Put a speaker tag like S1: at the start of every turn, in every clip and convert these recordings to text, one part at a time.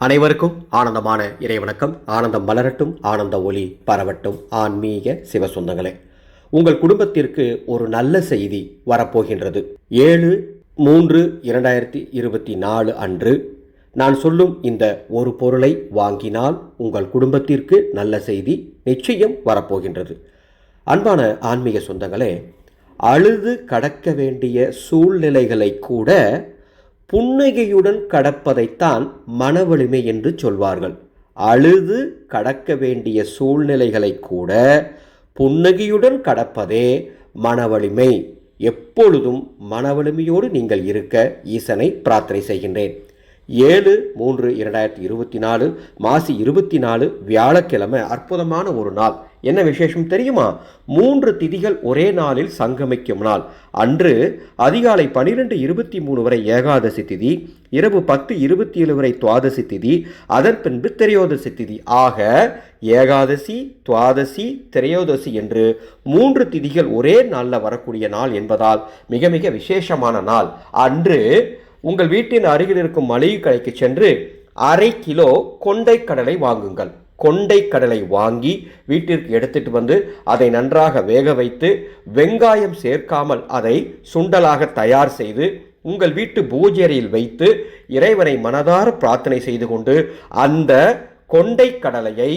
S1: அனைவருக்கும் ஆனந்தமான இறைவணக்கம். ஆனந்தம் மலரட்டும் ஆனந்த ஒளி பரவட்டும். ஆன்மீக சிவ சொந்தங்களே உங்கள் குடும்பத்திற்கு ஒரு நல்ல செய்தி வரப்போகின்றது. ஏழு மூன்று இரண்டாயிரத்தி இருபத்தி நாலு அன்று நான் சொல்லும் இந்த ஒரு பொருளை வாங்கினால் உங்கள் குடும்பத்திற்கு நல்ல செய்தி நிச்சயம் வரப்போகின்றது. அன்பான ஆன்மீக சொந்தங்களே அழுது கடக்க வேண்டிய சூழ்நிலைகளை கூட புன்னகையுடன் கடப்பதைத்தான் மனவலிமை என்று சொல்வார்கள். அழுது கடக்க வேண்டிய சூழ்நிலைகளை கூட புன்னகையுடன் கடப்பதே மனவலிமை. எப்பொழுதும் மனவலிமையோடு நீங்கள் இருக்க ஈசனை பிரார்த்தனை செய்கின்றேன். ஏழு மூன்று இரண்டாயிரத்தி இருபத்தி நாலு மாசி இருபத்தி நாலு வியாழக்கிழமை அற்புதமான ஒரு நாள். என்ன விசேஷம் தெரியுமா? மூன்று திதிகள் ஒரே நாளில் சங்கமிக்கும் நாள். அன்று அதிகாலை பனிரெண்டு இருபத்தி மூணு வரை ஏகாதசி திதி இரவு பத்து இருபத்தி ஏழு வரை துவாதசி திதி அதன் பின்பு திரையோதசி திதி. ஆக ஏகாதசி துவாதசி திரையோதசி என்று மூன்று திதிகள் ஒரே நாளில் வரக்கூடிய நாள் என்பதால் மிக மிக விசேஷமான நாள். அன்று உங்கள் வீட்டின் அருகில் இருக்கும் மளிகை கடைக்கு சென்று அரை கிலோ கொண்டை கடலை வாங்குங்கள். கொண்டை கடலை வாங்கி வீட்டிற்கு எடுத்துட்டு வந்து அதை நன்றாக வேக வைத்து வெங்காயம் சேர்க்காமல் அதை சுண்டலாக தயார் செய்து உங்கள் வீட்டு பூஜையறையில் வைத்து இறைவனை மனதார பிரார்த்தனை செய்து கொண்டு அந்த கொண்டை கடலையை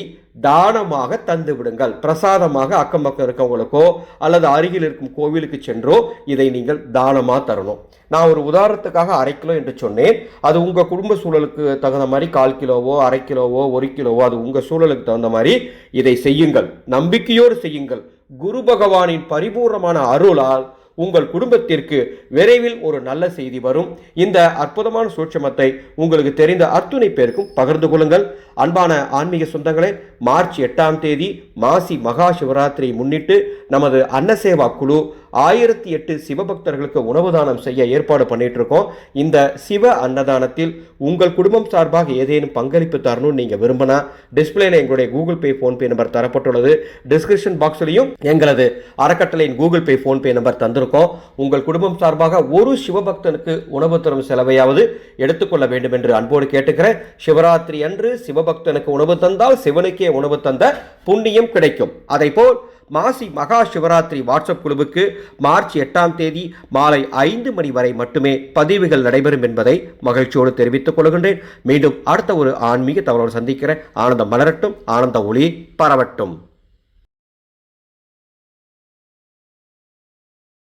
S1: தானமாக தந்து விடுங்கள். பிரசாதமாக அக்கம் பக்கம் இருக்கவங்களுக்கோ அல்லது அருகில் இருக்கும் கோவிலுக்கு சென்றோ இதை நீங்கள் தானமாக தரணும். நான் ஒரு உதாரணத்துக்காக அரை கிலோ என்று சொன்னேன். அது உங்கள் குடும்ப சூழலுக்கு தகுந்த மாதிரி கால் கிலோவோ அரை கிலோவோ ஒரு கிலோவோ அது உங்கள் சூழலுக்கு தகுந்த மாதிரி இதை செய்யுங்கள். நம்பிக்கையோடு செய்யுங்கள். குரு பகவானின் பரிபூர்ணமான அருளால் உங்கள் குடும்பத்திற்கு விரைவில் ஒரு நல்ல செய்தி வரும். இந்த அற்புதமான சூட்சமத்தை உங்களுக்கு தெரிந்த அத்துணை பேருக்கும் பகிர்ந்து கொள்ளுங்கள். அன்பான ஆன்மீக சொந்தங்களே மார்ச் எட்டாம் தேதி மாசி மகா சிவராத்திரியை முன்னிட்டு நமது அன்னசேவா குழு ஆயிரத்தி எட்டு சிவபக்தர்களுக்கு உணவு தானம் செய்ய ஏற்பாடு பண்ணிட்டு இருக்கோம் இந்த சிவ அன்னதானத்தில் உங்கள் குடும்பம் சார்பாக ஏதேனும் பங்களிப்பு தரணும்னு நீங்க விரும்பினா டிஸ்பிளேல எங்களுடைய கூகுள் பே ஃபோன்பே நம்பர் தரப்பட்டுள்ளது. டிஸ்கிரிப்ஷன் பாக்ஸ்லையும் எங்களது அறக்கட்டளையின் கூகுள் பே ஃபோன்பே நம்பர் தந்திருக்கோம். உங்கள் குடும்பம் சார்பாக ஒரு சிவபக்தனுக்கு உணவு தரும் செலவையாவது எடுத்துக்கொள்ள வேண்டும் என்று அன்போடு கேட்டுக்கிறேன். சிவராத்திரி அன்று சிவபக்தனுக்கு உணவு தந்தால் சிவனுக்கே உணவு தந்த புண்ணியம் கிடைக்கும். அதை போல் மாசி மகா சிவராத்திரி வாட்ஸ்அப் குழுவுக்கு மார்ச் எட்டாம் தேதி மாலை ஐந்து மணி வரை மட்டுமே பதிவுகள் நடைபெறும் என்பதை மகிழ்ச்சியோடு தெரிவித்துக் கொள்கின்றேன். மீண்டும் அடுத்த ஒரு ஆன்மீக தகவலோடு சந்திக்கிறேன். ஆனந்தம் மலரட்டும் ஆனந்த ஒளி பரவட்டும்.